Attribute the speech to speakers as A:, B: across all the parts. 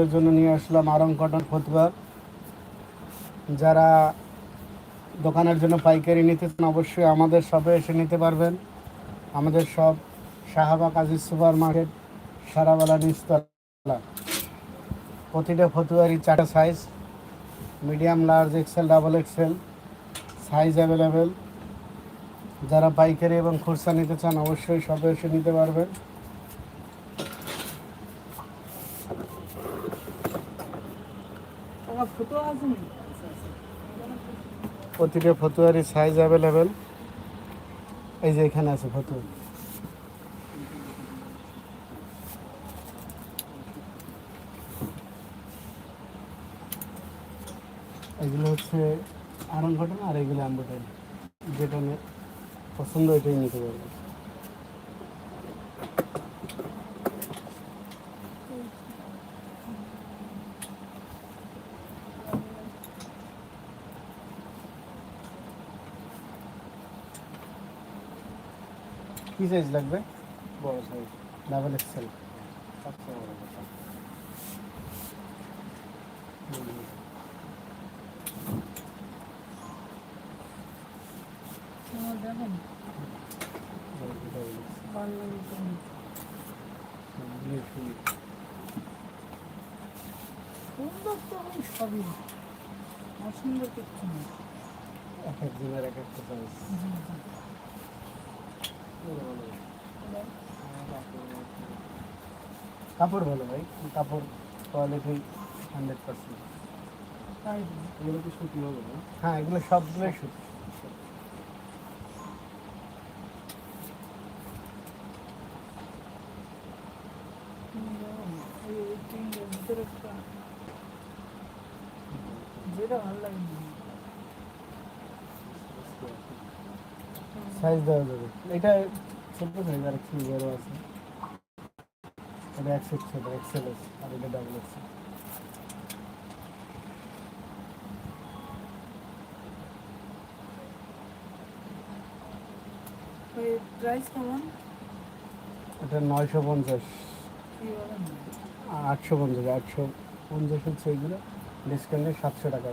A: এর জন্য নিয়ে আসলাম আরং কটন ফতুয়া। যারা দোকানের জন্য পাইকারি নিতে চান অবশ্যই আমাদের শপে এসে নিতে পারবেন। আমাদের সব শাহবাগ আজিজ সুপার মার্কেট সারাবেলা নিচতলা। প্রতিটা ফতুয়ারই চারটা size medium large XL double XL size available যারা পাইকারি এবং খুরসা নিতে চান অবশ্যই শপে এসে নিতে পারবেন
B: আমার ফটো আছে নি
A: প্রতিটা ফতুয়ারি সাইজ অ্যাভেলেবেল এই যে এখানে আছে ফতু এগুলো হচ্ছে আরং ঘটনা আর এগুলো অ্যাম্বোটারি যেটা পছন্দ এটাই নিতে পারবে। কি সাইজ লাগবে?
C: বড় সাইজ
A: ডাবল এক্সেল
B: সুন্দর তো আমি সবই অসুন্দর কিচ্ছু নেই
A: এক এক দিনের এক একটা সাইজ। কাপড় ভালো ভাই কাপড় কোয়ালিটি হান্ড্রেড পার্সেন্ট
B: তো।
C: এগুলো কি সুতি হবে
A: হ্যাঁ এগুলো সবগুলোই সুতি।
B: যেটা ভালো লাগে।
A: সাইজ দেওয়া যাবে। এটা ছোট সাইজ আর একটু বড় আছে। এটা একশো ছোট এক্সেল আছে আর এটা ডাবল এক্সেল
B: প্রাইস কেমন?
A: এটা নয়শো পঞ্চাশ। আটশো পঞ্চাশ আটশো পঞ্চাশ হচ্ছে এগুলো। ডিসকাউন্টে সাতশো টাকা।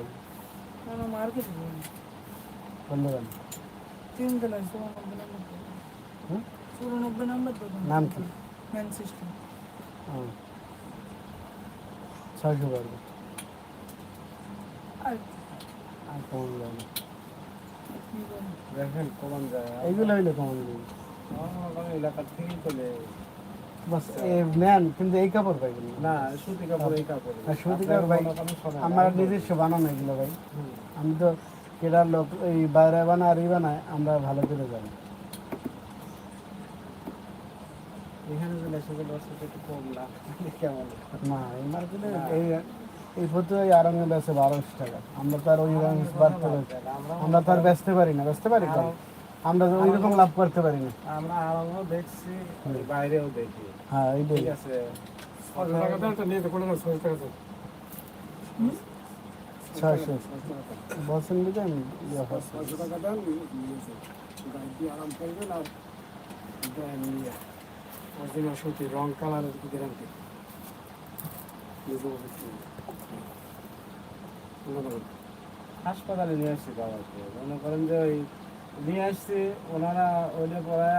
B: মার্কেট বলুন।
A: নাম কি? ছয়শো
B: আর
A: কমন যাবে
C: দেখেন যায়
A: এইগুলো হইলে কমন যাবে
C: আমার এলাকার থেকেই চলে
A: বাস এ নেন কিন্তু এই কাপড় পাইবেন না
C: না সুতি কাপড় এই কাপড়।
A: সুতি কাপড় ভাই আমার নিজস্ব বানানো এগুলো ভাই। আমি তো কেরার লোক এই বাইরে বানায় আর ই বানায় আমরা ভালো করে জানি।
C: এখানে চলে এসে গেলে ওর সাথে একটু কম লাভ কেমন?
A: না এই মার্কেটে এই এই ফটো এই আরঙ্গে বেচে বারোশো টাকা। আমরা তো আর ওই বাড়তে পারি আমরা তো আর বেচতে পারি না বেচতে পারি তো? আমরা তো ওই রকম লাভ করতে পারি না।
C: আমরা আরও দেখছি বাইরেও দেখি
A: হ্যাঁ এইটাই
C: ঠিক আছে।
A: ছয়শো বলছেন দিকে আমি ইয়ে হয়।
C: রং কালারের গ্যারান্টি হাসপাতালে নিয়ে আসছি বাবাকে মনে করেন যে ওই নিয়ে আসছি, ওনারা ওইটা পরে